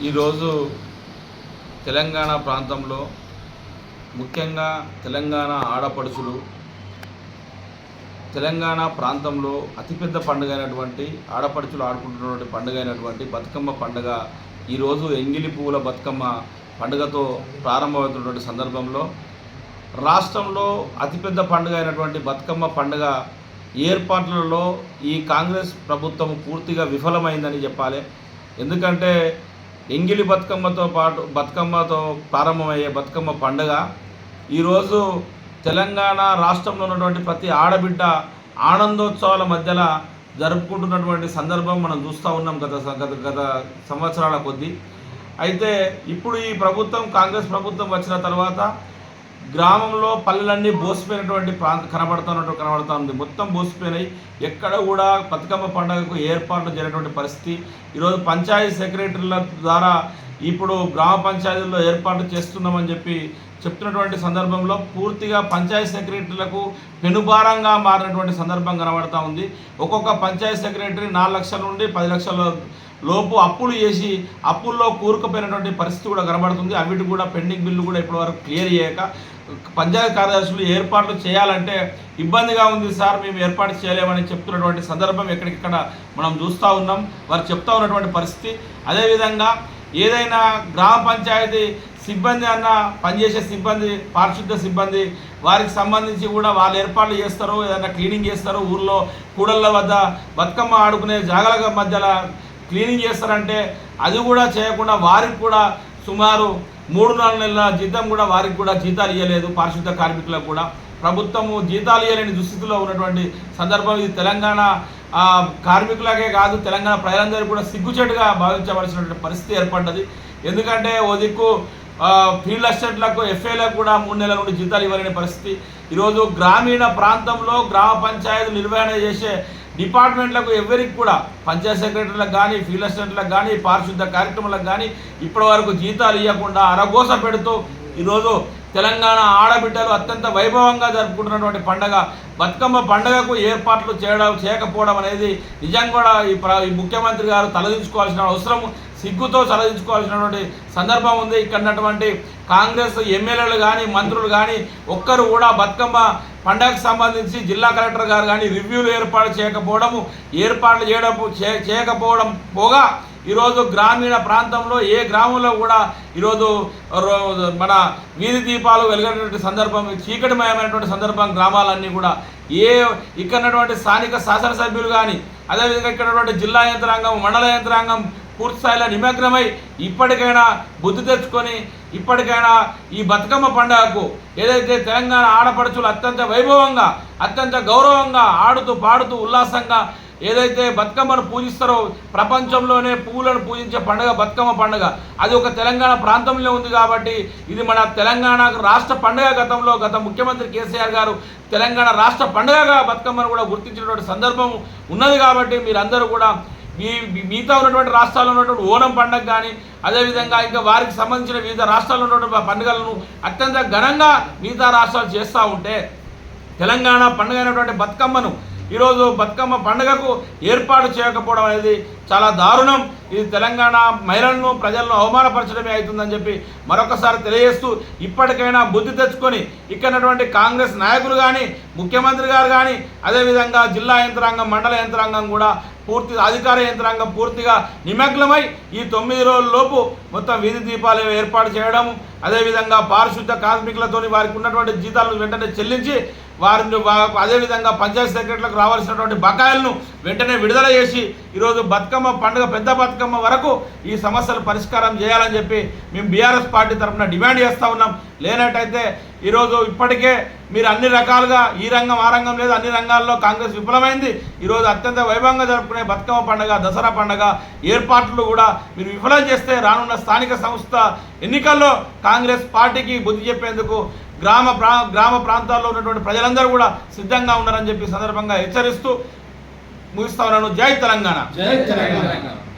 ఈరోజు తెలంగాణ ప్రాంతంలో ముఖ్యంగా తెలంగాణ ఆడపడుచులు తెలంగాణ ప్రాంతంలో అతిపెద్ద పండుగ అయినటువంటి ఆడపడుచులు ఆడుకుంటున్నటువంటి పండుగ అయినటువంటి బతుకమ్మ పండుగ ఈరోజు ఎంగిలి పువ్వుల బతుకమ్మ పండుగతో ప్రారంభమవుతున్నటువంటి సందర్భంలో రాష్ట్రంలో అతిపెద్ద పండుగ అయినటువంటి బతుకమ్మ పండుగ ఏర్పాట్లలో ఈ కాంగ్రెస్ ప్రభుత్వం పూర్తిగా విఫలమైందని చెప్పాలి. ఎందుకంటే ఎంగిలి బతుకమ్మతో పాటు బతుకమ్మతో ప్రారంభమయ్యే బతుకమ్మ పండుగ. ఈరోజు తెలంగాణ రాష్ట్రంలో ఉన్నటువంటి ప్రతి ఆడబిడ్డ ఆనందోత్సవాల మధ్యలో జరుపుకుంటున్నటువంటి సందర్భం మనం చూస్తూ ఉన్నాం గత గత గత సంవత్సరాల కొద్దీ. అయితే ఇప్పుడు ఈ ప్రభుత్వం కాంగ్రెస్ ప్రభుత్వం వచ్చిన తర్వాత గ్రామంలో పల్లెలన్నీ బోసిపోయినటువంటి ప్రాంతం కనబడుతున్నట్టు కనబడుతూ ఉంది మొత్తం బోసిపోయినాయి. ఎక్కడ కూడా బతుకమ్మ పండుగకు ఏర్పాట్లు జరిగినటువంటి పరిస్థితి. ఈరోజు పంచాయతీ సెక్రటరీల ద్వారా ఇప్పుడు గ్రామ పంచాయతీల్లో ఏర్పాట్లు చేస్తున్నామని చెప్పి చెప్తున్నటువంటి సందర్భంలో పూర్తిగా పంచాయతీ సెక్రటరీలకు పెనుభారంగా మారినటువంటి సందర్భం కనబడతా ఉంది. ఒక్కొక్క పంచాయతీ సెక్రటరీ నాలుగు లక్షల నుండి పది లక్షల లోపు అప్పులు చేసి అప్పుల్లో కూరుకుపోయినటువంటి పరిస్థితి కూడా కనబడుతుంది. అవిటి కూడా పెండింగ్ బిల్లు కూడా ఇప్పటివరకు క్లియర్ చేయక పంచాయతీ కార్యదర్శులు ఏర్పాట్లు చేయాలంటే ఇబ్బందిగా ఉంది సార్ మేము ఏర్పాటు చేయలేమని చెప్తున్నటువంటి సందర్భం ఎక్కడికక్కడ మనం చూస్తూ ఉన్నాం. వారు చెప్తా ఉన్నటువంటి పరిస్థితి. అదేవిధంగా ఏదైనా గ్రామ పంచాయతీ సిబ్బంది అన్న పనిచేసే సిబ్బంది పారిశుద్ధ సిబ్బంది వారికి సంబంధించి కూడా వాళ్ళు ఏర్పాట్లు చేస్తారు ఏదైనా క్లీనింగ్ చేస్తారు ఊర్లో కూడళ్ళ వద్ద బతుకమ్మ ఆడుకునే జాగల మధ్యలో క్లీనింగ్ చేస్తారంటే అది కూడా చేయకుండా వారికి కూడా సుమారు మూడు నాలుగు నెలల జీతం కూడా వారికి కూడా జీతాలు ఇవ్వలేదు పారిశుద్ధ కార్మికులకు కూడా. ప్రభుత్వము జీతాలు ఇవ్వలేని దుస్థితిలో ఉన్నటువంటి సందర్భం ఇది తెలంగాణ కార్మికులకే కాదు తెలంగాణ ప్రజలందరూ కూడా సిగ్గుచేటుగా భావించవలసినటువంటి పరిస్థితి ఏర్పడ్డది. ఎందుకంటే ఓ దిక్కు ఫీల్డ్ అసిస్టెంట్లకు ఎఫ్ఏలకు కూడా మూడు నెలల నుండి జీతాలు ఇవ్వలేని పరిస్థితి. ఈరోజు గ్రామీణ ప్రాంతంలో గ్రామ పంచాయతీ నిర్వహణ చేసే డిపార్ట్మెంట్లకు ఎవరికి కూడా పంచాయత్ సెక్రటరీలకు కానీ ఫీల్డ్ అసిస్టెంట్లకు కానీ పారిశుద్ధ కార్యక్రమాలకు కానీ ఇప్పటి వరకు జీతాలు ఇవ్వకుండా అరగోస పెడుతూ ఈరోజు తెలంగాణ ఆడబిడ్డలు అత్యంత వైభవంగా జరుపుకుంటున్నటువంటి పండగ బతుకమ్మ పండగకు ఏర్పాట్లు చేయడం చేయకపోవడం అనేది నిజంగా కూడా. ఈ ప్ర- ఈ ముఖ్యమంత్రి గారు తలదించుకోవాల్సిన అవసరం సిగ్గుతో తలదించుకోవాల్సినటువంటి సందర్భం ఉంది. ఇక్కడ ఉన్నటువంటి కాంగ్రెస్ ఎమ్మెల్యేలు కానీ మంత్రులు కానీ ఒక్కరు కూడా బతుకమ్మ పండగకు సంబంధించి జిల్లా కలెక్టర్ గారు కానీ రివ్యూలు ఏర్పాటు చేయకపోవడము ఏర్పాట్లు చేయడం చే- చేయకపోవడం పోగా ఈరోజు గ్రామీణ ప్రాంతంలో ఏ గ్రామంలో కూడా ఈరోజు రో- మన వీధి దీపాలు వెలిగినటువంటి సందర్భం చీకటిమయమైనటువంటి సందర్భం గ్రామాలన్నీ కూడా ఏ ఇక్కడ స్థానిక శాసనసభ్యులు కానీ అదేవిధంగా ఇక్కడ జిల్లా యంత్రాంగం మండల యంత్రాంగం పూర్తిస్థాయిలో నిమగ్నమై ఇప్పటికైనా బుద్ధి తెచ్చుకొని ఇప్పటికైనా ఈ బతుకమ్మ పండుగకు ఏదైతే తెలంగాణ ఆడపడుచులు అత్యంత వైభవంగా అత్యంత గౌరవంగా ఆడుతూ పాడుతూ ఉల్లాసంగా ఏదైతే బతుకమ్మను పూజిస్తారో ప్రపంచంలోనే పువ్వులను పూజించే పండుగ బతుకమ్మ పండుగ. అది ఒక తెలంగాణ ప్రాంతంలో ఉంది కాబట్టి ఇది మన తెలంగాణ రాష్ట్ర పండుగ గతంలో గత ముఖ్యమంత్రి కేసీఆర్ గారు తెలంగాణ రాష్ట్ర పండుగగా బతుకమ్మను కూడా గుర్తించినటువంటి సందర్భం ఉన్నది కాబట్టి మీరందరూ కూడా మీ మిగతా ఉన్నటువంటి రాష్ట్రాల్లో ఉన్నటువంటి ఓణం పండుగ కానీ అదేవిధంగా ఇంకా వారికి సంబంధించిన వివిధ రాష్ట్రాల్లో ఉన్నటువంటి పండుగలను అత్యంత ఘనంగా మిగతా రాష్ట్రాలు చేస్తూ ఉంటే తెలంగాణ పండుగ అయినటువంటి బతుకమ్మను ఈరోజు బతుకమ్మ పండుగకు ఏర్పాటు చేయకపోవడం అనేది చాలా దారుణం. ఇది తెలంగాణ మహిళలను ప్రజలను అవమానపరచడమే అవుతుందని చెప్పి మరొకసారి తెలియజేస్తూ ఇప్పటికైనా బుద్ధి తెచ్చుకొని ఇక్కడ కాంగ్రెస్ నాయకులు కానీ ముఖ్యమంత్రి గారు కానీ అదేవిధంగా జిల్లా యంత్రాంగం మండల యంత్రాంగం కూడా పూర్తి అధికార యంత్రాంగం పూర్తిగా నిమగ్నమై ఈ తొమ్మిది రోజుల్లోపు మొత్తం వీధి దీపాలు ఏర్పాటు చేయడం అదేవిధంగా పారిశుద్ధ కార్మికులతోని వారికి ఉన్నటువంటి జీతాలను వెంటనే చెల్లించి వారిని అదేవిధంగా పంచాయతీ సెక్రటరీలకు రావాల్సినటువంటి బకాయిలను వెంటనే విడుదల చేసి ఈరోజు బతుకమ్మ పండుగ పెద్ద బతుకమ్మ వరకు ఈ సమస్యలు పరిష్కారం చేయాలని చెప్పి మేము బీఆర్ఎస్ పార్టీ తరఫున డిమాండ్ చేస్తూ ఉన్నాం. లేనట్టయితే ఈరోజు ఇప్పటికే మీరు అన్ని రకాలుగా ఈ రంగం ఆ రంగం లేదు అన్ని రంగాల్లో కాంగ్రెస్ విఫలమైంది. ఈరోజు అత్యంత వైభవంగా జరుపుకునే బతుకమ్మ పండుగ దసరా పండుగ ఏర్పాట్లు కూడా మీరు విఫలం చేస్తే రానున్న స్థానిక సంస్థ ఎన్నికల్లో కాంగ్రెస్ పార్టీకి బుద్ధి చెప్పేందుకు గ్రామ ప్రా గ్రామ ప్రాంతాల్లో ఉన్నటువంటి ప్రజలందరూ కూడా సిద్ధంగా ఉన్నారని చెప్పి సందర్భంగా హెచ్చరిస్తూ ముగిస్తా ఉన్నాను. జై తెలంగాణ. జై తెలంగాణ.